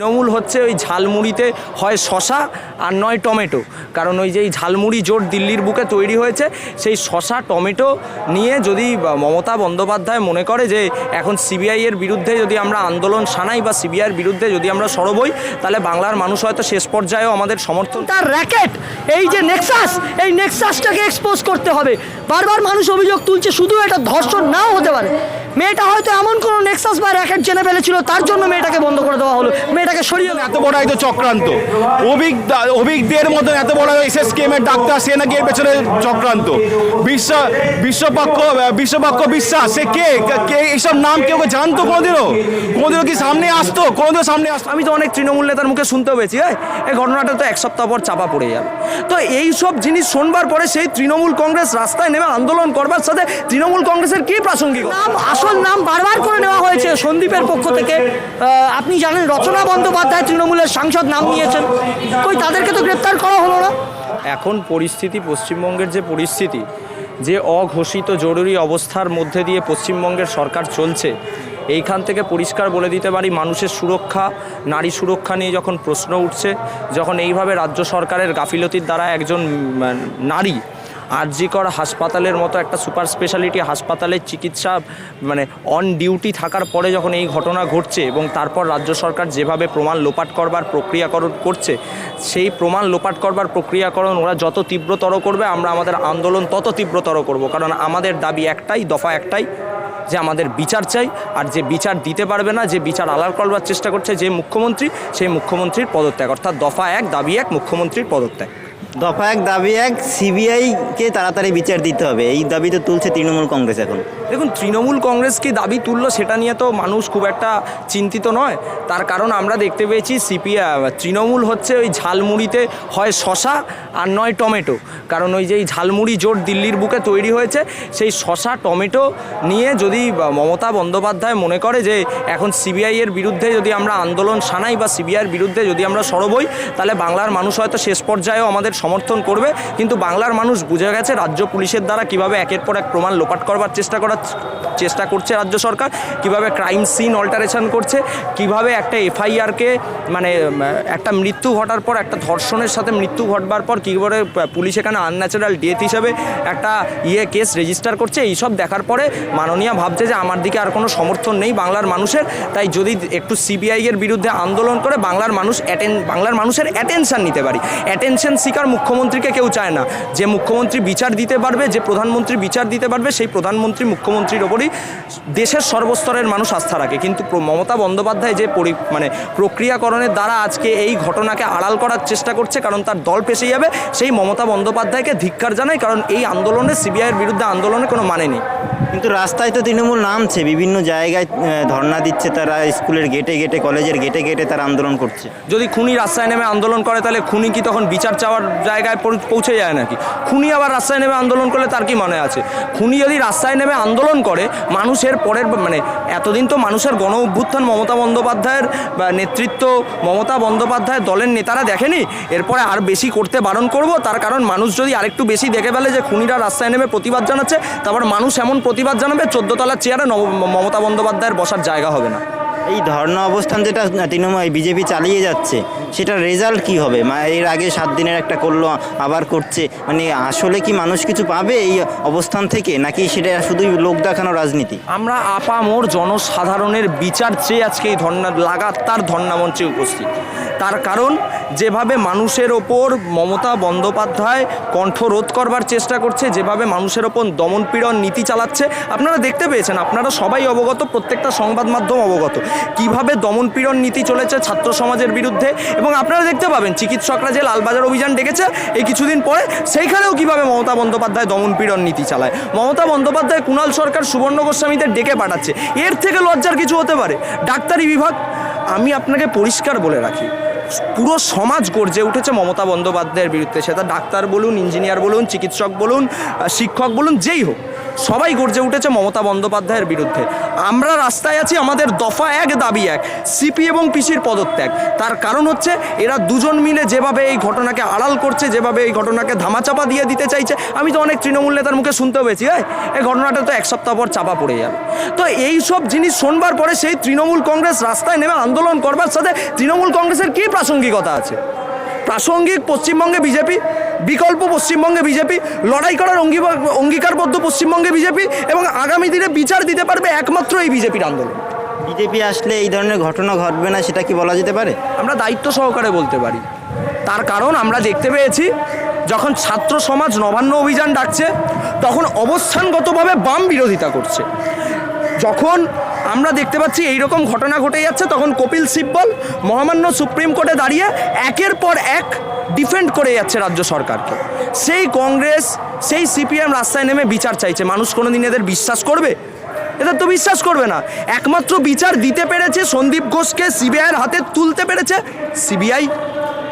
তৃণমূল হচ্ছে ওই ঝালমুড়িতে হয় শশা আর নয় টমেটো। কারণ ওই যে ঝালমুড়ি জোট দিল্লির বুকে তৈরি হয়েছে, সেই শশা, টমেটো নিয়ে যদি মমতা বন্দ্যোপাধ্যায় মনে করে যে এখন সিবিআই এর বিরুদ্ধে যদি আমরা আন্দোলন সানাই বা সিবিআইয়ের বিরুদ্ধে যদি আমরা সরব হই তাহলে বাংলার মানুষ হয়তো শেষ পর্যায়েও আমাদের সমর্থন তার র্যাকেট এই যে নেক্সাস এই নেক্সাসটাকে এক্সপোজ করতে হবে। বারবার মানুষ অভিযোগ তুলছে, শুধু এটা ধর্ষণ নাও হতে পারে। মেয়েটা হয়তো এমন কোনো নেক্সাস বা র্যাকেট জেনে ফেলেছিল তার জন্য মেয়েটাকে বন্ধ করে দেওয়া হলো। মেয়েটাকে সরিয়ে এত বড় একটা চক্রান্ত। অভিক অভিকদের মতন এত বড় এসএসকেএম এর ডাক্তার সে নাকি এর পেছনে চক্রান্ত। বিশ্ব বিশ্বপক্ষ বিশ্বপক্ষ বিশ্বাস সে কে? কে এইসব নাম কেউ জানতো কোনোদিনও? কোনোদিনও কি সামনে আসতো? কোনোদিনও সামনে আসতো? আমি তো অনেক তৃণমূল নেতার মুখে শুনতে পেয়েছি হ্যাঁ এই ঘটনাটা তো এক সপ্তাহ পর চাপা পড়ে যাবে। তো এই সব জিনিস শোনবার পরে সেই তৃণমূল কংগ্রেস রাস্তায় নেমে আন্দোলন করবার সাথে তৃণমূল কংগ্রেসের কি প্রাসঙ্গিক? নাম আসল নাম বারবার করে নেওয়া হয়েছে সন্দীপের পক্ষ থেকে। আপনি জানেন রচনা বন্দ্যোপাধ্যায় তৃণমূলের সাংসদ নাম নিয়েছেন। কই, তাদেরকে তো গ্রেপ্তার করা হলো না? এখন পরিস্থিতি, পশ্চিমবঙ্গের যে পরিস্থিতি, যে অঘোষিত জরুরি অবস্থার মধ্যে দিয়ে পশ্চিমবঙ্গের সরকার চলছে, এইখান থেকে পরিষ্কার বলে দিতে পারি, মানুষের সুরক্ষা, নারী সুরক্ষা নিয়ে যখন প্রশ্ন উঠছে, যখন এইভাবে রাজ্য সরকারের গাফিলতির দ্বারা একজন নারী আরজিকর হাসপাতালের মতো একটা সুপার স্পেশালিটি হাসপাতালের চিকিৎসা মানে অন ডিউটি থাকার পরে যখন এই ঘটনা ঘটছে এবং তারপর রাজ্য সরকার যেভাবে প্রমাণ লোপাট করবার প্রক্রিয়াকরণ করছে, সেই প্রমাণ লোপাট করবার প্রক্রিয়াকরণ ওরা যত তীব্রতর করবে, আমরা আমাদের আন্দোলন তত তীব্রতর করব। কারণ আমাদের দাবি একটাই, দফা একটাই, যে আমাদের বিচার চাই, আর যে বিচার দিতে পারবে না, যে বিচার আলাল করবার চেষ্টা করছে যে মুখ্যমন্ত্রী, সেই মুখ্যমন্ত্রীর পদত্যাগ। অর্থাৎ দফা এক, দাবি এক, মুখ্যমন্ত্রীর পদত্যাগ। দফা এক, দাবি এক সিবিআইকে তাড়াতাড়ি বিচার দিতে হবে। এই দাবি তো তুলছে তৃণমূল কংগ্রেস এখন। দেখুন, তৃণমূল কংগ্রেস কি দাবি তুললো সেটা নিয়ে তো মানুষ খুব একটা চিন্তিত নয়। তার কারণ আমরা দেখতে পেয়েছি সিপিআ তৃণমূল হচ্ছে ওই ঝালমুড়িতে হয় শশা আর নয় টমেটো। কারণ ওই যে ঝালমুড়ি জোট দিল্লির বুকে তৈরি হয়েছে, সেই শশা, টমেটো নিয়ে যদি মমতা বন্দ্যোপাধ্যায় মনে করে যে এখন সিবিআই এর বিরুদ্ধে যদি আমরা আন্দোলন সানাই বা সিবিআইয়ের বিরুদ্ধে যদি আমরা সরব হই, তাহলে বাংলার মানুষ হয়তো শেষ পর্যায়েও আমাদের সমর্থন করবে। কিন্তু বাংলার মানুষ বুঝে গেছে, রাজ্য পুলিশের দ্বারা কীভাবে একের পর এক প্রমাণ লোপাট করবার চেষ্টা করার চেষ্টা করছে রাজ্য সরকার, কীভাবে ক্রাইম সিন অল্টারেশন করছে, কীভাবে একটা এফআইআরকে মানে একটা মৃত্যু ঘটার পর, একটা ধর্ষণের সাথে মৃত্যু ঘটবার পর কী করে পুলিশ এখানে আনন্যাচারাল ডেথ হিসেবে একটা ইয়ে কেস রেজিস্টার করছে, এইসব দেখার পরে মাননীয় ভাবছে যে আমার দিকে আর কোনো সমর্থন নেই বাংলার মানুষের। তাই যদি একটু সিবিআই এর বিরুদ্ধে আন্দোলন করে, বাংলার মানুষ অ্যাটেন বাংলার মানুষের অ্যাটেনশন নিতে পারি। অ্যাটেনশন শিকার মুখ্যমন্ত্রীকে কেউ চায় না। যে মুখ্যমন্ত্রী বিচার দিতে পারবে, যে প্রধানমন্ত্রী বিচার দিতে পারবে, সেই প্রধানমন্ত্রী মুখ্যমন্ত্রীর ওপরই দেশের সর্বস্তরের মানুষ আস্থা রাখে। কিন্তু মমতা বন্দ্যোপাধ্যায় যে পরি মানে প্রক্রিয়াকরণের দ্বারা আজকে এই ঘটনাকে আড়াল করার চেষ্টা করছে, কারণ তার দল পেশে যাবে, সেই মমতা বন্দ্যোপাধ্যায়কে ধিক্কার জানায়, কারণ এই আন্দোলনে, সিবিআইয়ের বিরুদ্ধে আন্দোলনে কোনো মানে নেই। কিন্তু রাস্তায় তো তৃণমূল নামছে, বিভিন্ন জায়গায় ধর্ণা দিচ্ছে তারা, স্কুলের গেটে গেটে, কলেজের গেটে গেটে তারা আন্দোলন করছে। যদি খুনি রাস্তায় নেমে আন্দোলন করে, তাহলে খুনি কি তখন বিচার চাওয়ার জায়গায় পৌঁছে যায় নাকি? খুনি আবার রাস্তায় নেমে আন্দোলন করলে তার কি মনে আছে? খুনি যদি রাস্তায় নেমে আন্দোলন করে, মানুষের পরের মানে এতদিন তো মানুষের গণ অভ্যুত্থান মমতা বন্দ্যোপাধ্যায়ের নেতৃত্ব মমতা বন্দ্যোপাধ্যায়ের দলের নেতারা দেখেনি? এরপরে আর বেশি করতে বারণ করব, তার কারণ মানুষ যদি আরেকটু বেশি দেখে ফেলে যে খুনিরা রাস্তায় নেমে প্রতিবাদ জানাচ্ছে, তারপর মানুষ এমন প্রতিবাদ জানাবে চোদ্দতলার চেয়ারে মমতা বন্দ্যোপাধ্যায়ের বসার জায়গা হবে না। এই ধর্ণা অবস্থান যেটা, তৃণমূল বিজেপি চালিয়ে যাচ্ছে সেটার রেজাল্ট কি হবে? এর আগে সাত দিনের একটা করল, আবার করছে। মানে আসলে কি মানুষ কিছু পাবে এই অবস্থান থেকে? নাকি সেটা শুধুই লোক দেখানো রাজনীতি? আমরা আপামোর জনসাধারণের বিচার চেয়ে আজকে এই ধর্না লাগাতার ধর্না মঞ্চে উপস্থিত। তার কারণ, যেভাবে মানুষের ওপর মমতা বন্দ্যোপাধ্যায় কণ্ঠ রোধ করবার চেষ্টা করছে, যেভাবে মানুষের ওপর দমনপীড়ন নীতি চালাচ্ছে, আপনারা দেখতে পেয়েছেন, আপনারা সবাই অবগত, প্রত্যেকটা সংবাদ মাধ্যম অবগত। কীভাবে দমনপীড়ন নীতি চলেছে ছাত্র সমাজের বিরুদ্ধে এবং আপনারা দেখতে পাবেন, চিকিৎসকরা যে লালবাজার অভিযান ডেকেছে, এই কিছুদিন পরে সেইখানেও কীভাবে মমতা বন্দ্যোপাধ্যায় দমনপীড়ন নীতি চালায়। মমতা বন্দ্যোপাধ্যায় কুণাল সরকার সুবর্ণ গোস্বামীদের ডেকে পাঠাচ্ছে। এর থেকে লজ্জার কিছু হতে পারে? ডাক্তারি বিভাগ, আমি আপনাকে পরিষ্কার বলে রাখি, পুরো সমাজ গর্জে উঠেছে মমতা বন্দ্যোপাধ্যায়ের বিরুদ্ধে। সেটা ডাক্তার বলুন, ইঞ্জিনিয়ার বলুন, চিকিৎসক বলুন শিক্ষক বলুন, যেই হোক। সবাই গর্জে উঠেছে মমতা বন্দ্যোপাধ্যায়ের বিরুদ্ধে। আমরা রাস্তায় আছি, আমাদের দফা এক, দাবি এক। সিপি এবং পিসির পদত্যাগ। তার কারণ হচ্ছে, এরা দুজন মিলে যেভাবে এই ঘটনাকে আড়াল করছে, যেভাবে এই ঘটনাকে ধামাচাপা দিয়ে দিতে চাইছে, আমি তো অনেক তৃণমূল নেতার মুখে শুনতে পেয়েছি হ্যাঁ এই ঘটনাটা তো এক সপ্তাহ পর চাপা পড়ে যাবে। তো এই সব জিনিস শোনবার পরে সেই তৃণমূল কংগ্রেস রাস্তায় নেমে আন্দোলন করবার সাথে তৃণমূল কংগ্রেসের কী প্রাসঙ্গিকতা আছে? প্রাসঙ্গিক পশ্চিমবঙ্গে বিজেপি বিকল্প পশ্চিমবঙ্গে বিজেপি লড়াই করার অঙ্গীকার অঙ্গীকারবদ্ধ পশ্চিমবঙ্গে বিজেপি এবং আগামী দিনে বিচার দিতে পারবে একমাত্র এই বিজেপির আন্দোলন। বিজেপি আসলে এই ধরনের ঘটনা ঘটবে না সেটা কি বলা যেতে পারে? আমরা দায়িত্ব সহকারে বলতে পারি। তার কারণ আমরা দেখতে পেয়েছি যখন ছাত্র সমাজ নবান্ন অভিযান ডাকছে তখন অবস্থানগতভাবে বাম বিরোধিতা করছে। যখন আমরা দেখতে পাচ্ছি এই রকম ঘটনা ঘটে যাচ্ছে, তখন কপিল সিব্বল মহামান্য সুপ্রিম কোর্টে দাঁড়িয়ে একের পর এক ডিফেন্ড করে যাচ্ছে রাজ্য সরকারকে। সেই কংগ্রেস, সেই সিপিএম রাস্তায় নেমে বিচার চাইছে। মানুষ কোনোদিন এদের বিশ্বাস করবে? এদের তো বিশ্বাস করবে না। একমাত্র বিচার দিতে পেরেছে সন্দীপ ঘোষকে, সিবিআইয়ের হাতে তুলতে পেরেছে সিবিআই।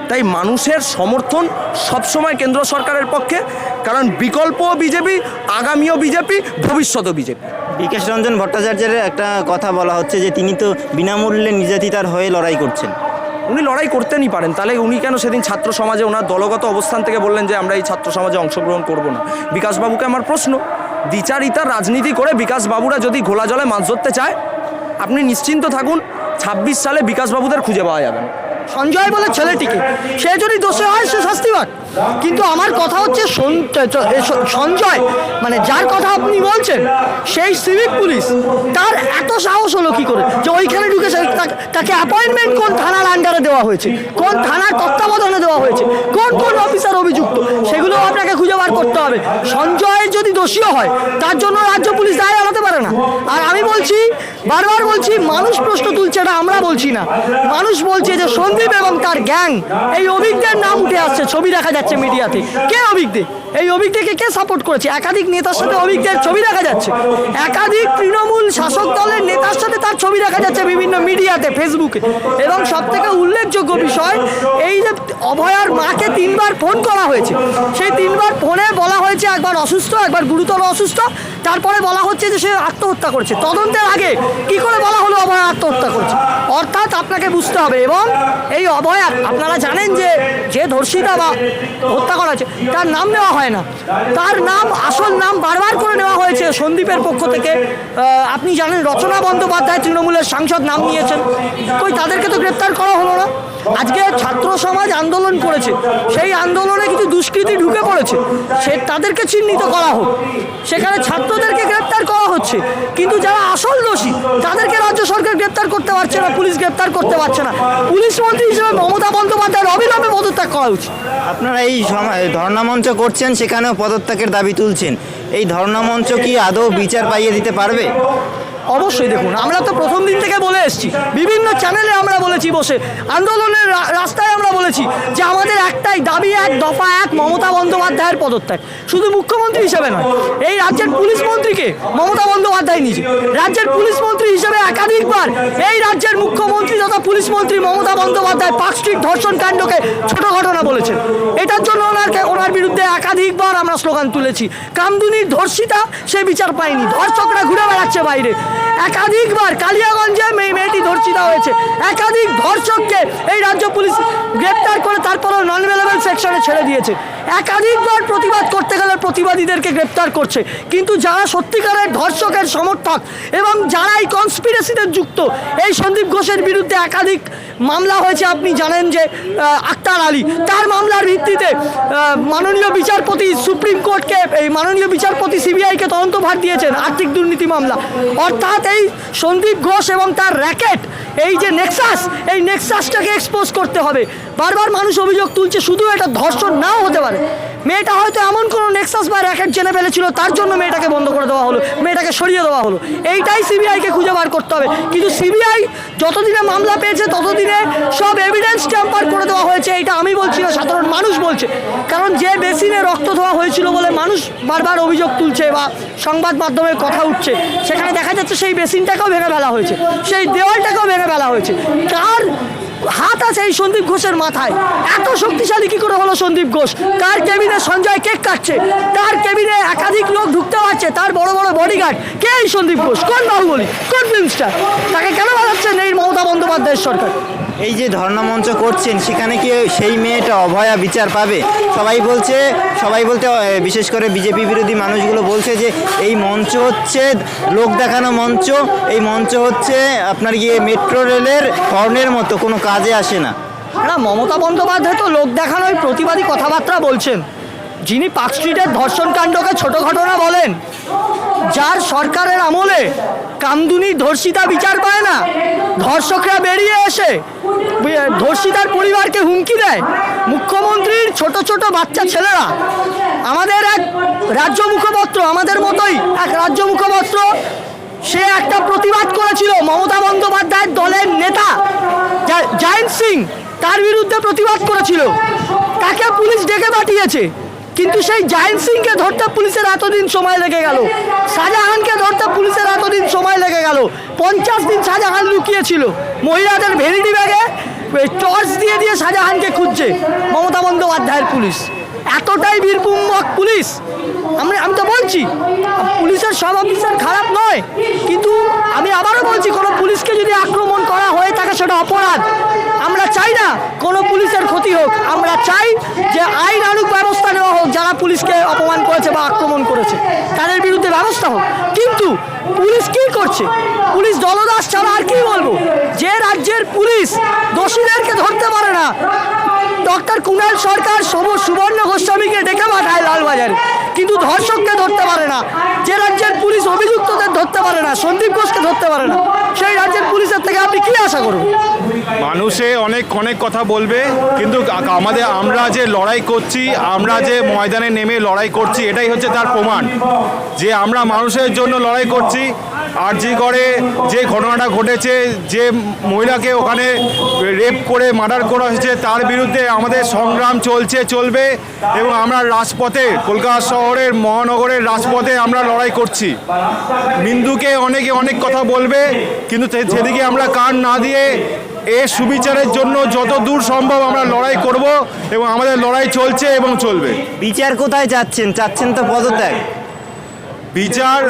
তাই মানুষের সমর্থন সবসময় কেন্দ্র সরকারের পক্ষে কারণ বিকল্প বিজেপি আগামীও বিজেপি ভবিষ্যতও বিজেপি। বিকাশ রঞ্জন ভট্টাচার্যের একটা কথা বলা হচ্ছে যে তিনি তো বিনামূল্যে নির্যাতিতার হয়ে লড়াই করছেন। উনি লড়াই করতেনই পারেন তাহলে উনি কেন সেদিন ছাত্র সমাজে ওনার দলগত অবস্থান থেকে বললেন যে আমরা এই ছাত্র সমাজে অংশগ্রহণ করব না? বিকাশবাবুকে আমার প্রশ্ন দ্বিচারিতার রাজনীতি করে বিকাশবাবুরা যদি ঘোলা জলে মাছ ধরতে চায় আপনি নিশ্চিন্ত থাকুন ছাব্বিশ সালে বিকাশবাবুদের খুঁজে পাওয়া যাবে না। সঞ্জয় বলে ছেলেটিকে। সে যদি দোষে হয়, সে শাস্তি পাক কিন্তু আমার কথা হচ্ছে সঞ্জয় মানে যার কথা আপনি বলছেন, সেই সিভিক পুলিশ, তার এত সাহস হলো কি করে? যে ওইখানে ঢুকেছে তা- তাকে অ্যাপয়েন্টমেন্ট কোন থানার আন্ডারে দেওয়া হয়েছে? কোন থানার তত্ত্বাবধানে দেওয়া হয়েছে? কোন কোন অফিসার অভিযুক্ত? সেগুলো আপনাকে খুঁজে বার করতে হবে। সঞ্জয় যদি দোষীও হয়, তার জন্য রাজ্য পুলিশ দায় এড়াতে পারে। বলছি, বারবার বলছি, মানুষ প্রশ্ন তুলছে এটা আমরা বলছি না। মানুষ বলছে যে সন্দীপ এবং তার গ্যাং, এই অভিজ্ঞের নাম উঠে আসছে, ছবি দেখা যাচ্ছে মিডিয়াতে। কে অভিজ্ঞে? এই অভিজ্ঞকে কে সাপোর্ট করেছে? একাধিক নেতার সাথে অভিজ্ঞের ছবি দেখা যাচ্ছে। একাধিক তৃণমূল শাসক দলের নেতার সাথে তার ছবি দেখা যাচ্ছে বিভিন্ন মিডিয়াতে, ফেসবুকে। এবং সব থেকে উল্লেখযোগ্য বিষয়, এই যে অভয়ার মাকে তিনবার ফোন করা হয়েছে। সেই তিনবার ফোনে বলা হয়েছে একবার অসুস্থ, একবার গুরুতর অসুস্থ। তারপরে বলা হচ্ছে যে সে আত্মহত্যা করেছে। তদন্তের আগে কি করে বলা হলো অভয়া আত্মহত্যা করছে? অর্থাৎ আপনাকে বুঝতে হবে এবং এই অভয়া, আপনারা জানেন যে যে ধর্ষিতা বা হত্যা করা হয়েছে, তার নাম নেওয়া হয় না। তার নাম, আসল নাম বারবার করে নেওয়া হয়েছে সন্দীপের পক্ষ থেকে। আপনি জানেন রচনা বন্দ্যোপাধ্যায় তৃণমূলের সাংসদ নাম নিয়েছেন। কই, তাদেরকে তো গ্রেপ্তার করা হলো না? আজকে ছাত্র সমাজ আন্দোলন করেছে। সেই আন্দোলনে কিছু দুষ্কৃতী ঢুকে পড়েছে। সে তাদেরকে চিহ্নিত করা হোক। সেখানে ছাত্রদেরকে গ্রেপ্তার করা হচ্ছে। কিন্তু যারা আসল দোষী, তাদেরকে রাজ্য সরকার গ্রেপ্তার করতে পারছে না, পুলিশ গ্রেপ্তার করতে পারছে না। পুলিশ মন্ত্রী হিসেবে মমতা বন্দ্যোপাধ্যায়ের অবিলম্বে পদত্যাগ করা উচিত। আপনারা এই ধর্ণা মঞ্চ করছেন, সেখানেও পদত্যাগের দাবি তুলছেন। এই ধর্ণা মঞ্চ কি আদৌ বিচার পাইয়ে দিতে পারবে? অবশ্যই দেখুন, আমরা তো প্রথম দিন থেকে বলে এসেছি। বিভিন্ন চ্যানেলে আমরা বলেছি বসে। আন্দোলনের রাস্তায় আমরা বলেছি যে আমাদের একটাই দাবি, এক দফা, এক মমতা বন্দ্যোপাধ্যায়ের পদত্যাগ। শুধু মুখ্যমন্ত্রী হিসেবে নয়, এই রাজ্যের পুলিশ মন্ত্রীকে মমতা বন্দ্যোপাধ্যায় নিজে। রাজ্যের পুলিশ মন্ত্রী হিসেবে একাধিকবার এই রাজ্যের মুখ্যমন্ত্রী তথা পুলিশ মন্ত্রী মমতা বন্দ্যোপাধ্যায় পার্ক স্ট্রিট ধর্ষণ কাণ্ডকে ছোট ঘটনা বলেছেন। এটার জন্য ওনারকে ওনার বিরুদ্ধে একাধিকবার আমরা স্লোগান তুলেছি। কামদুনির ধর্ষিতা, সে বিচার পায়নি। ধর্ষকরা ঘুরে বেড়াচ্ছে বাইরে। একাধিকবার কালিয়াগঞ্জে মেয়ে মেয়েটি ধর্ষিতা হয়েছে। একাধিক ধর্ষককে এই রাজ্য পুলিশ গ্রেপ্তার করে তারপরও নন অ্যাভেলেবল সেকশনে ছেড়ে দিয়েছে। একাধিকবার প্রতিবাদ করতে গেলে প্রতিবাদীদেরকে গ্রেপ্তার করছে। কিন্তু যারা সত্যিকারের ধর্ষকের সমর্থক এবং যারা এই কনস্পিরেসিতে যুক্ত, এই সন্দীপ ঘোষের বিরুদ্ধে একাধিক মামলা হয়েছে। আপনি জানেন যে আক্তার আলী, তার মামলার ভিত্তিতে মাননীয় বিচারপতি সুপ্রিম কোর্টকে, এই মাননীয় বিচারপতি সিবিআইকে তদন্তভার দিয়েছেন, আর্থিক দুর্নীতি মামলা। অর্থাৎ এই সন্দীপ ঘোষ এবং তার র্যাকেট, এই যে নেক্সাস, এই নেক্সাসটাকে এক্সপোজ করতে হবে। বারবার মানুষ অভিযোগ তুলছে, শুধু এটা ধর্ষণ নাও হতে পারে। মেয়েটা হয়তো এমন কোনো নেক্সাস বা র্যাকেট জেনে ফেলেছিল, তার জন্য মেয়েটাকে বন্ধ করে দেওয়া হলো, মেয়েটাকে সরিয়ে দেওয়া হলো। এইটাই সিবিআইকে খুঁজে বার করতে হবে। কিন্তু সিবিআই যতদিনে মামলা পেয়েছে, ততদিনে সব এভিডেন্স ট্যাম্পার করে দেওয়া হয়েছে। এটা আমি বলছি না, সাধারণ মানুষ বলছে। কারণ যে বেসিনে রক্ত ধোয়া হয়েছিল বলে মানুষ বারবার অভিযোগ তুলছে বা সংবাদ মাধ্যমে কথা উঠছে, সেখানে দেখা যাচ্ছে সেই বেসিনটাকেও ভেঙে ফেলা হয়েছে, সেই দেওয়ালটাকেও ভেঙে ফেলা হয়েছে। কার হাত আছে এই সন্দীপ ঘোষের মাথায়। এত শক্তিশালী কি করে হলো সন্দীপ ঘোষ? তার কেবিনে সঞ্জয় কেক কাটছে? তার কেবিনে একাধিক লোক ঢুকতে পারছে তার বড় বড় বডিগার্ড কে এই সন্দীপ ঘোষ? কোন বাহুবলী? কোন ফিল্মস্টার তাকে কেন বাজাচ্ছেন এই মমতা বন্দ্যোপাধ্যায়ের সরকার? এই যে ধর্ণা মঞ্চ করছেন, সেখানে কি সেই মেয়েটা অভয়া বিচার পাবে? সবাই বলছে, সবাই বলতে বিশেষ করে বিজেপি বিরোধী মানুষগুলো বলছে যে এই মঞ্চ হচ্ছে লোক দেখানো মঞ্চ, এই মঞ্চ হচ্ছে আপনার গিয়ে মেট্রো রেলের হর্নের মতো, কোনো কাজে আসে না। না, মমতা বন্দ্যোপাধ্যায় তো লোক দেখানোর প্রতিবাদী কথাবার্তা বলছেন। যিনি পার্ক স্ট্রিটের ধর্ষণ কাণ্ডকে ছোট ঘটনা বলেন, যার সরকারের আমলে কামদুনি ধর্ষিতা বিচার পায় না, ধর্ষকরা বেরিয়ে বি- ধর্ষিতার পরিবারকে হুমকি দেয় মুখ্যমন্ত্রীর ছোট ছোট বাচ্চা ছেলেরা। আমাদের এক রাজ্য মুখপত্র, আমাদের মতোই এক রাজ্য মুখপত্র। সে একটা প্রতিবাদ করেছিল মমতা বন্দ্যোপাধ্যায়ের দলের নেতা জা- জায়েন্ট সিং, তার বিরুদ্ধে প্রতিবাদ করেছিল। তাকে পুলিশ ডেকে পাঠিয়েছে। কিন্তু সেই জায়েন্ট সিংকে ধরতে পুলিশের এতদিন সময় লেগে গেল। শাহজাহানকে ধরতে পুলিশের এতদিন সময় লেগে গেল পঞ্চাশ দিন শাহজাহান লুকিয়েছিল। মহিলাদের ভেরিটি ব্যাগে টর্চ দিয়ে দিয়ে শাহজাহানকে খুঁজছে মমতা বন্দ্যোপাধ্যায়ের পুলিশ। এতটাই বীরপুম্বক পুলিশ আমরা আমি তো বলছি, পুলিশের সব অফিসার খারাপ নয়, কিন্তু আমি আবারও বলছি, কোনো পুলিশকে যদি আক্রমণ করা হয়ে থাকে সেটা অপরাধ। আমরা চাই না কোনো পুলিশের ক্ষতি হোক, আমরা চাই যে আইন আনুক, ব্যবস্থা নেওয়া হোক, যারা পুলিশকে অপমান করেছে বা আক্রমণ করেছে, তাদের বিরুদ্ধে ব্যবস্থা হোক। কিন্তু পুলিশ কি করছে? পুলিশ দলদাস ছাড়া আর কি বলব? যে রাজ্যের পুলিশ দোষীদেরকে ধরতে পারে না। ডক্টর কুণাল সরকার সবুজ সুবর্ণ গোস্বামীকে ডেকে পাঠায় লালবাজারে কিন্তু ধর্ষককে ধরতে পারে না যে রাজ্যের পুলিশ অভিযুক্তদের ধরতে পারে না, সন্দীপ ঘোষকে ধরতে পারে না, সেই রাজ্যের পুলিশের থেকে আপনি কি আশা করুন মানুষে অনেক অনেক কথা বলবে, কিন্তু আমাদের আমরা যে লড়াই করছি, আমরা যে ময়দানে নেমে লড়াই করছি, এটাই হচ্ছে তার প্রমাণ। যে আমরা মানুষের জন্য লড়াই করছি আর জি করে যে ঘটনাটা ঘটেছে, যে মহিলাকে ওখানে রেপ করে মার্ডার করা হয়েছে, তার বিরুদ্ধে আমাদের সংগ্রাম চলছে, চলবে এবং আমরা রাজপথে, কলকাতা শহরের মহানগরের রাজপথে আমরা লড়াই করছি। বিন্দুকে অনেকে অনেক কথা বলবে, কিন্তু সেদিকে আমরা কান না দিয়ে এ সুবিচারের জন্য যত দূর সম্ভব আমরা লড়াই করব এবং আমাদের লড়াই চলছে এবং চলবে। বিচার কোথায় যাচ্ছেন? চাচ্ছেন তো পদত্যাগ। বিচার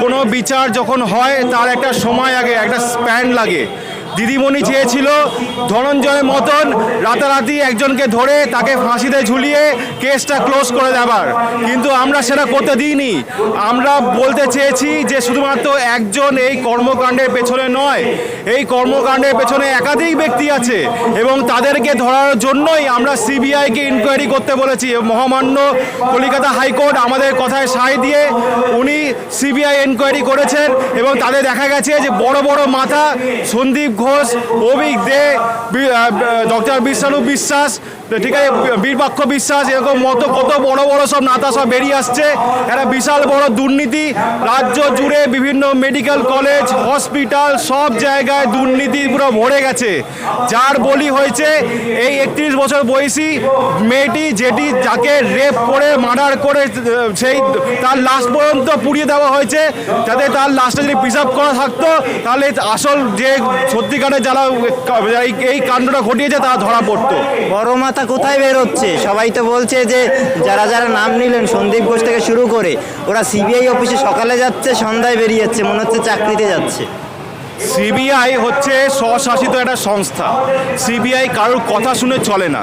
কোনো বিচার যখন হয় তার একটা সময় আগে একটা স্প্যান লাগে। দিদিমণি চেয়েছিল ধনঞ্জয়ের মতন রাতারাতি একজনকে ধরে তাকে ফাঁসিতে ঝুলিয়ে কেসটা ক্লোজ করে দেবার। কিন্তু আমরা সেটা করতে দিইনি। আমরা বলতে চেয়েছি যে শুধুমাত্র একজন এই কর্মকাণ্ডের পেছনে নয়, এই কর্মকাণ্ডের পেছনে একাধিক ব্যক্তি আছে এবং তাদেরকে ধরার জন্যই আমরা সিবিআইকে ইনকোয়ারি করতে বলেছি। মহামান্য কলিকাতা হাইকোর্ট আমাদের কথায় সায় দিয়ে উনি সিবিআই এনকোয়ারি করেছেন এবং তাদের দেখা গেছে যে বড় বড় মাথা সন্দীপ ঘোষ অভিক দে ডক্টর বিশালু বিশ্বাস ঠিক আছে বীরপাক্ষ বিশ্বাস, এরকম মতো কত বড় বড় সব নাতা সব বেরিয়ে আসছে। একটা বিশাল বড় দুর্নীতি, রাজ্য জুড়ে বিভিন্ন মেডিকেল কলেজ হসপিটাল সব জায়গায় দুর্নীতি পুরো ভরে গেছে। যার বলি হয়েছে, এই একত্রিশ বছর বয়সী মেয়েটি, যেটি যাকে রেপ করে মার্ডার করে, সেই তার লাশ পর্যন্ত পুড়িয়ে দেওয়া হয়েছে। যাতে তার লাশটা যদি প্রিজার্ভ করা থাকতো, তাহলে আসল যে সত্যিকারের যারা এই- এই কাণ্ডটা ঘটিয়েছে, তারা ধরা পড়তো। বড় মাথা কোথায় বেরোচ্ছে সবাই তো বলছে যে যারা যারা নাম নিলেন, সন্দীপ ঘোষ থেকে শুরু করে, ওরা সিবিআই অফিসে সকালে যাচ্ছে, সন্ধ্যায় বেরিয়ে যাচ্ছে, মনে হচ্ছে চাকরিতে যাচ্ছে। সিবিআই হচ্ছে স্বশাসিত একটা সংস্থা। সিবিআই কারোর কথা শুনে চলে না।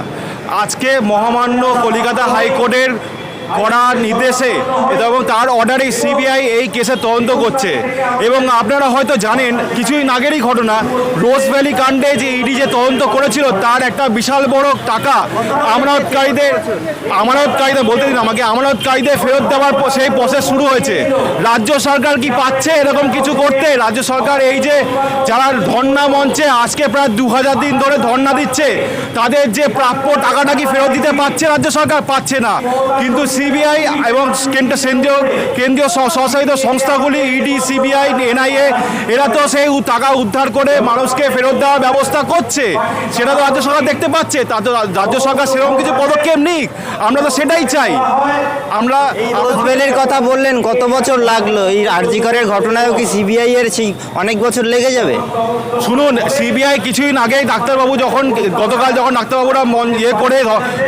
আজকে মহামান্য কলিকাতা হাইকোর্টের করা নির্দেশে এবং তার অর্ডারে সিবিআই এই কেসে তদন্ত করছে। এবং আপনারা হয়তো জানেন কিছুদিন আগেরই ঘটনা, রোজ ভ্যালি কাণ্ডে যে ইডি যে তদন্ত করেছিল, তার একটা বিশাল বড় টাকা আমানতকারীদের আমানতকারীদের বলতে দিন আমাকে আমানতকারীদের ফেরত দেওয়ার সেই প্রসেস শুরু হয়েছে। রাজ্য সরকার কি পাচ্ছে এরকম কিছু করতে? রাজ্য সরকার এই যে যারা ধর্ণা মঞ্চে আজকে প্রায় দু হাজার দিন ধরে ধর্ণা দিচ্ছে, তাদের যে প্রাপ্য টাকাটা কি ফেরত দিতে পারছে রাজ্য সরকার? পাচ্ছে না। কিন্তু সিবিআই এবং কেন্দ্র- কেন্দ্রীয় কেন্দ্রীয় স্বশাসিত সংস্থাগুলি ইডি সিবিআই এনআইএ এরা তো সেই টাকা উদ্ধার করে মানুষকে ফেরত দেওয়ার ব্যবস্থা করছে। সেটা তো রাজ্য সরকার দেখতে পাচ্ছে। তা তো রাজ্য সরকার সেরকম কিছু পদক্ষেপ নিক। আমরা তো সেটাই চাই। আমরা রোজবেলের কথা বললেন কত বছর লাগল? এই আরজিকরের ঘটনায়ও কি সিবিআই এর সেই অনেক বছর লেগে যাবে? শুনুন সিবিআই কিছুদিন আগেই ডাক্তারবাবু যখন গতকাল যখন ডাক্তারবাবুরা মন ইয়ে করে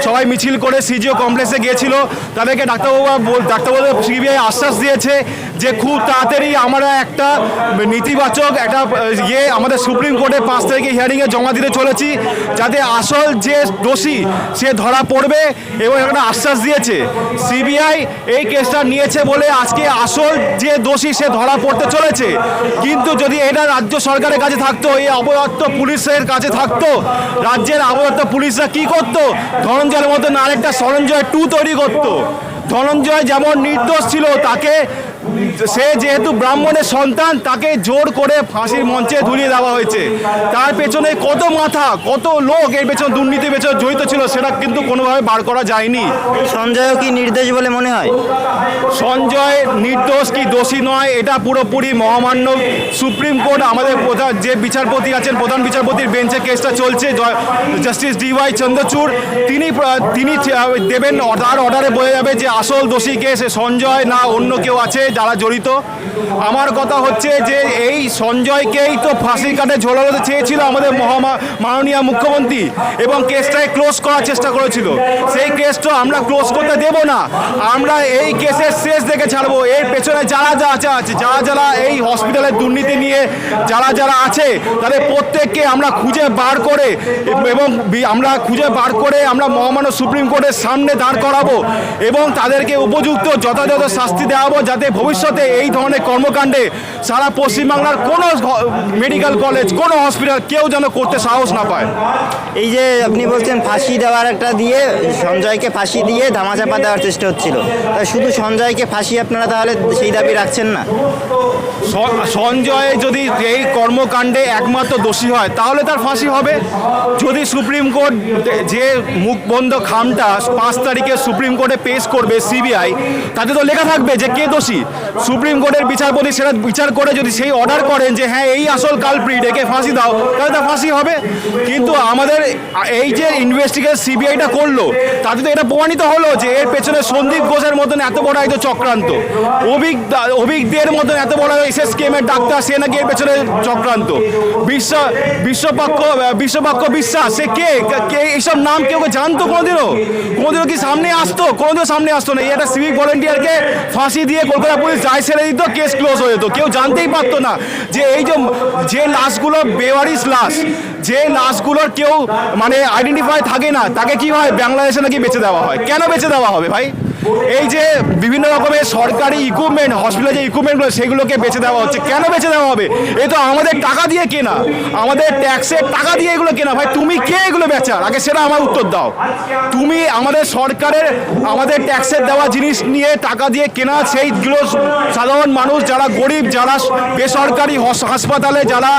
সবাই মিছিল করে সিজিও কমপ্লেক্সে গিয়েছিল তাদেরকে ডাক্তারবাবু ডাক্তারবাবু সিবিআই আশ্বাস দিয়েছে। যে খুব তাড়াতাড়ি আমরা একটা নেতিবাচক একটা ইয়ে আমাদের সুপ্রিম কোর্টে পাঁচ তারিখে হিয়ারিংয়ে জমা দিতে চলেছি, যাতে আসল যে দোষী সে ধরা পড়বে এবং একটা আশ্বাস দিয়েছে। সিবিআই এই কেসটা নিয়েছে বলে আজকে আসল যে দোষী সে ধরা পড়তে চলেছে। কিন্তু যদি এটা রাজ্য সরকারের কাছে থাকতো, এই অবদত্ত পুলিশের কাছে থাকতো, রাজ্যের অবদত্ত পুলিশরা কি করতো? ধনঞ্জয়ের মতন আরেকটা সরঞ্জয় টু তৈরি করতো। ধনঞ্জয় যেমন নির্দোষ ছিল, তাকে সে যেহেতু ব্রাহ্মণের সন্তান তাকে জোর করে ফাঁসির মঞ্চে ঝুলিয়ে দেওয়া হয়েছে। তার পেছনে কত মাথা কত লোক এর পেছনে দুর্নীতির পেছনে জড়িত ছিল সেটা কিন্তু কোনোভাবে বার করা যায়নি। সঞ্জয়ও কি নির্দেশ বলে মনে হয়? সঞ্জয় নির্দোষ কি দোষী নয় এটা পুরোপুরি মহামান্য। সুপ্রিম কোর্ট আমাদের প্রধান যে বিচারপতি আছেন প্রধান বিচারপতির বেঞ্চে কেসটা চলছে জাস্টিস ডিওয়াই চন্দ্রচূড়। তিনি তিনি দেবেন তার অর্ডারে বোঝা যাবে যে আসল দোষী কে সে সঞ্জয় না অন্য কেউ আছে যারা জড়িত, আমার কথা হচ্ছে যে এই সঞ্জয়কেই তো ফাঁসির কাটে ঝোলাতে চেয়েছিল আমাদের মহামা, মাননীয় মুখ্যমন্ত্রী এবং কেসটাকে ক্লোজ করার চেষ্টা করেছিল। সেই কেসটা আমরা ক্লোজ করতে দেব না। আমরা এই কেসের শেষ দেখে ছাড়বো। এর পেছনে যারা যা আছে আছে, যারা যারা এই হসপিটালের দুর্নীতি নিয়ে যারা যারা আছে, তাদের প্রত্যেককে আমরা খুঁজে বার করে এবং আমরা খুঁজে বার করে আমরা মহামান্য সুপ্রিম কোর্টের সামনে দাঁড় করাবো এবং তাদেরকে উপযুক্ত যথাযথ শাস্তি দেওয়াবো যাতে ভবিষ্যতে এই ধরনের কর্মকাণ্ডে সারা পশ্চিমবাংলার কোনো মেডিকেল কলেজ কোনো হসপিটাল কেউ যেন করতে সাহস না পায়। এই যে আপনি বলছেন ফাঁসি দেওয়ার একটা দিয়ে সঞ্জয়কে ফাঁসি দিয়ে ধামাচাপা দেওয়ার চেষ্টা হচ্ছিল। তা শুধু সঞ্জয়কে ফাঁসি আপনারা তাহলে সেই দাবি রাখছেন না? সঞ্জয় যদি এই কর্মকাণ্ডে একমাত্র দোষী হয় তাহলে তার ফাঁসি হবে। যদি সুপ্রিম কোর্ট যে মুখবন্ধ খামটা পাঁচ তারিখে সুপ্রিম কোর্টে পেশ করবে সিবিআই তাতে তো লেখা থাকবে যে কে দোষী। সুপ্রিম কোর্টের বিচারপতি সেটা বিচার করে যদি সেই অর্ডার করেন যে হ্যাঁ এই আসল কালপ্রিট একে ফাঁসি দাও, তাহলে তার ফাঁসি হবে। কিন্তু আমাদের এই যে ইনভেস্টিগেশন সিবিআইটা করল, তাতে তো এটা প্রমাণিত হলো যে এর পেছনে সন্দীপ ঘোষের মতন এত বড় একটা চক্রান্ত। অভিক অভিকদের মতন এত বড় এসএস কেমের ডাক্তার, সে নাকি এর পেছনে চক্রান্ত। বিশ্ব, বিশ্বপক্ষ বিশ্বপক্ষ বিশ্বাস, সে কে? কে এইসব নাম কেউ জানতো কোনোদিনও? কোনোদিনও কি সামনে আসতো? কোনোদিনও সামনে আসতো না। একটা সিভিক ভলেন্টিয়ারকে ফাঁসি দিয়ে কলকাতা পুলিশ যায় ছেড়ে দিত কেস ক্লোজ হয়ে যেত। কেউ জানতেই পারতো না যে এই যে যে লাশগুলো বেওয়ারিস লাশ যে লাশগুলোর কেউ মানে আইডেন্টিফাই থাকে না, তাকে কি হয়, বাংলাদেশে নাকি বেঁচে দেওয়া হয়? কেন বেঁচে দেওয়া হবে ভাই? এই যে বিভিন্ন রকমের সরকারি ইকুইপমেন্ট হসপিটালে যে ইকুইপমেন্টগুলো সেগুলোকে বেঁচে দেওয়া হচ্ছে। কেন বেঁচে দেওয়া হবে? এ তো আমাদের টাকা দিয়ে কেনা। আমাদের ট্যাক্সের টাকা দিয়ে এগুলো কেনা। ভাই, তুমি কে এগুলো বেচার? আগে সেটা আমার উত্তর দাও। তুমি আমাদের সরকারের, আমাদের ট্যাক্সের দেওয়া জিনিস নিয়ে টাকা দিয়ে কেনা, সেইগুলো সাধারণ মানুষ, যারা গরিব, যারা বেসরকারি হাসপাতালে, যারা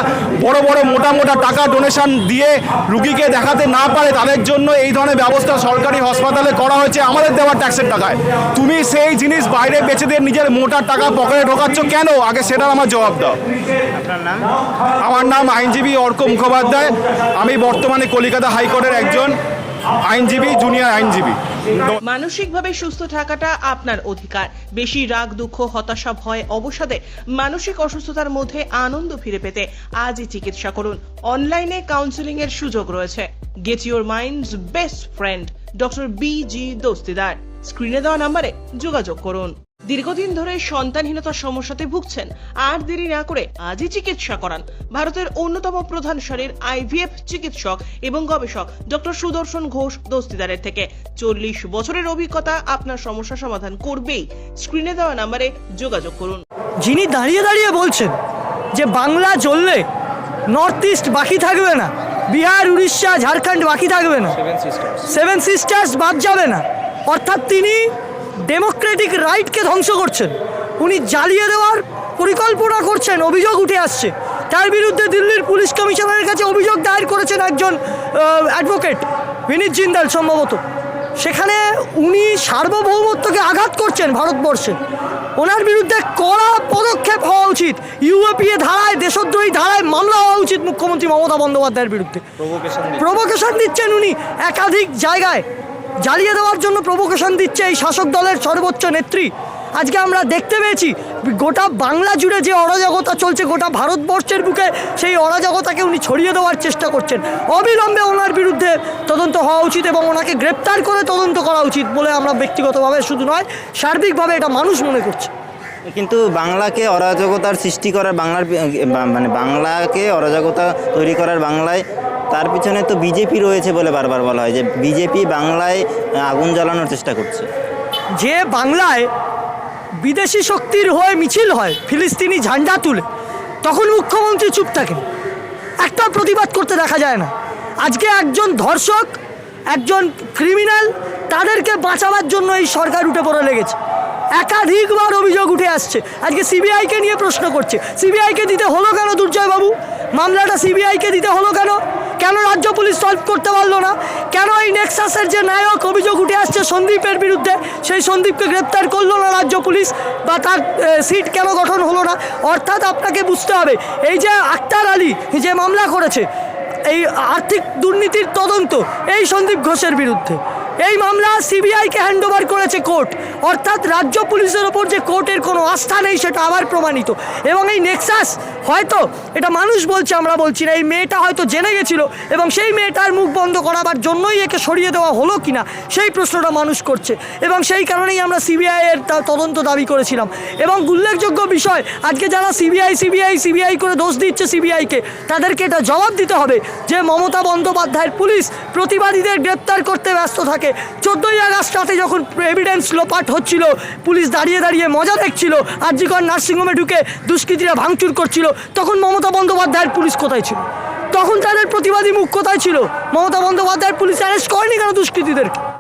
বড় বড়, মোটা মোটা টাকা ডোনেশন দিয়ে রুগীকে দেখাতে না পারে, তাদের জন্য এই ধরনের ব্যবস্থা সরকারি হাসপাতালে করা হয়েছে। আমাদের দেওয়া ট্যাক্সের টাকায় তুমি সেই জিনিস বাইরে বেচে দিয়ে নিজের মোটা টাকা পকেটে ঢোকাচ্ছ কেন? আগে সেটার আমার জবাব দাও। আমার নাম আইনজীবী অর্ক মুখোপাধ্যায়। আমি বর্তমানে কলকাতা হাইকোর্টের একজন আইনজীবী জুনিয়র আইনজীবী। মানসিকভাবে সুস্থ থাকাটা আপনার অধিকার। বেশি রাগ দুঃখ হতাশা ভয় অবসাদে মানসিক অসুস্থতার মধ্যে আনন্দ ফিরে পেতে আজই চিকিৎসা করুন। অনলাইনে কাউন্সিলিং এর সুযোগ রয়েছে। Get your minds best friend doctor B G Dastidar স্ক্রিনে দেওয়া নম্বরে যোগাযোগ করুন। দীর্ঘদিন ধরে সন্তানহীনতার সমস্যাতে ভুগছেন। আর দেরি না করে আজই চিকিৎসা করান। ভারতের অন্যতম প্রধান সারির আইভিএফ চিকিৎসক এবং গবেষক ডক্টর সুদর্শন ঘোষ দস্তিদারের থেকে। চল্লিশ বছরের অভিজ্ঞতা আপনার সমস্যা সমাধান করবেই। স্ক্রিনে দেওয়া নম্বরে যোগাযোগ করুন। যিনি দাঁড়িয়ে দাঁড়িয়ে বলছেন যে বাংলা চললে নর্থ ইস্ট বাকি থাকবে না বিহার উড়িষ্যা ঝাড়খণ্ড বাকি থাকবে না। সেভেন সিস্টার্স বাদ যাবে না। অর্থাৎ তিনি ডেমোক্রেটিক রাইটকে ধ্বংস করছেন। উনি জ্বালিয়ে দেওয়ার পরিকল্পনা করছেন অভিযোগ উঠে আসছে। তার বিরুদ্ধে দিল্লির পুলিশ কমিশনারের কাছে অভিযোগ দায়ের করেছেন একজন অ্যাডভোকেট বিনীত জিন্দাল সম্ভবত। সেখানে উনি সার্বভৌমত্বকে আঘাত করছেন ভারতবর্ষে। ওনার বিরুদ্ধে কড়া পদক্ষেপ হওয়া উচিত। ইউএপিএ ধারায় দেশদ্রোহী ধারায় মামলা হওয়া উচিত মুখ্যমন্ত্রী মমতা বন্দ্যোপাধ্যায়ের বিরুদ্ধে। প্রভোকেশন দিচ্ছেন উনি একাধিক জায়গায়। জ্বালিয়ে দেওয়ার জন্য প্রভোকেশন দিচ্ছে এই শাসক দলের সর্বোচ্চ নেত্রী। আজকে আমরা দেখতে পেয়েছি, গোটা বাংলা জুড়ে যে অরাজকতা চলছে, গোটা ভারতবর্ষের বুকে সেই অরাজকতাকে উনি ছড়িয়ে দেওয়ার চেষ্টা করছেন। অবিলম্বে ওনার বিরুদ্ধে তদন্ত হওয়া উচিত এবং ওনাকে গ্রেপ্তার করে তদন্ত করা উচিত বলে আমরা ব্যক্তিগতভাবে শুধু নয়, সার্বিকভাবে এটা মানুষ মনে করছে। কিন্তু বাংলাকে অরাজকতার সৃষ্টি করার, বাংলার মানে বাংলাকে অরাজকতা তৈরি করার বাংলায় তার পিছনে তো বিজেপি রয়েছে বলে বারবার বলা হয় যে বিজেপি বাংলায় আগুন জ্বালানোর চেষ্টা করছে। যে বাংলায় বিদেশি শক্তির হয়ে মিছিল হয়, ফিলিস্তিনি ঝান্ডা তুলে, তখন মুখ্যমন্ত্রী চুপ থাকেন। একটা প্রতিবাদ করতে দেখা যায় না। আজকে একজন ধর্ষক, একজন ক্রিমিনাল তাদেরকে বাঁচাবার জন্য এই সরকার উঠে পড়ে লেগেছে। একাধিকবার অভিযোগ উঠে আসছে। আজকে সিবিআইকে নিয়ে প্রশ্ন করছে। সিবিআইকে দিতে হলো কেন দুর্জয়বাবু? মামলাটা সিবিআইকে দিতে হলো কেন? কেন রাজ্য পুলিশ সলভ করতে পারল না? কেন এই নেক্সাসের যে নায়ক অভিযোগ উঠে আসছে সন্দীপের বিরুদ্ধে, সেই সন্দীপকে গ্রেপ্তার করল না রাজ্য পুলিশ বা তার সিট কেন গঠন হলো না? অর্থাৎ আপনাকে বুঝতে হবে, এই যে আক্তার আলী যে মামলা করেছে, এই আর্থিক দুর্নীতির তদন্ত এই সন্দীপ ঘোষের বিরুদ্ধে। এই মামলা সিবিআইকে হ্যান্ডওভার করেছে কোর্ট। অর্থাৎ রাজ্য পুলিশের ওপর যে কোর্টের কোনো আস্থা নেই, সেটা আবার প্রমাণিত। এবং এই নেক্সাস হয়তো, এটা মানুষ বলছে, আমরা বলছি না, এই মেয়েটা হয়তো জেনে গেছিল, এবং সেই মেয়েটার মুখ বন্ধ করাবার জন্যই একে সরিয়ে দেওয়া হলো কি না সেই প্রশ্নটা মানুষ করছে। এবং সেই কারণেই আমরা সিবিআইয়ের তদন্ত দাবি করেছিলাম। এবং উল্লেখযোগ্য বিষয়, আজকে যারা সিবিআই সিবিআই সিবিআই করে দোষ দিচ্ছে সিবিআইকে তাদেরকে এটা জবাব দিতে হবে যে মমতা বন্দ্যোপাধ্যায়ের পুলিশ প্রতিবাদীদের গ্রেপ্তার করতে ব্যস্ত থাকে। চোদ্দোই আগস্ট রাতে যখন এভিডেন্স লোপাট হচ্ছিল, পুলিশ দাঁড়িয়ে দাঁড়িয়ে মজা দেখছিল, আর আরজিকর নার্সিংহোমে ঢুকে দুষ্কৃতীরা ভাঙচুর করছিল, তখন মমতা বন্দ্যোপাধ্যায়ের পুলিশ কোথায় ছিল? তখন তাদের প্রতিবাদী মুখ কোথায় ছিল? মমতা বন্দ্যোপাধ্যায়ের পুলিশ অ্যারেস্ট করেনি কেন দুষ্কৃতীদেরকে?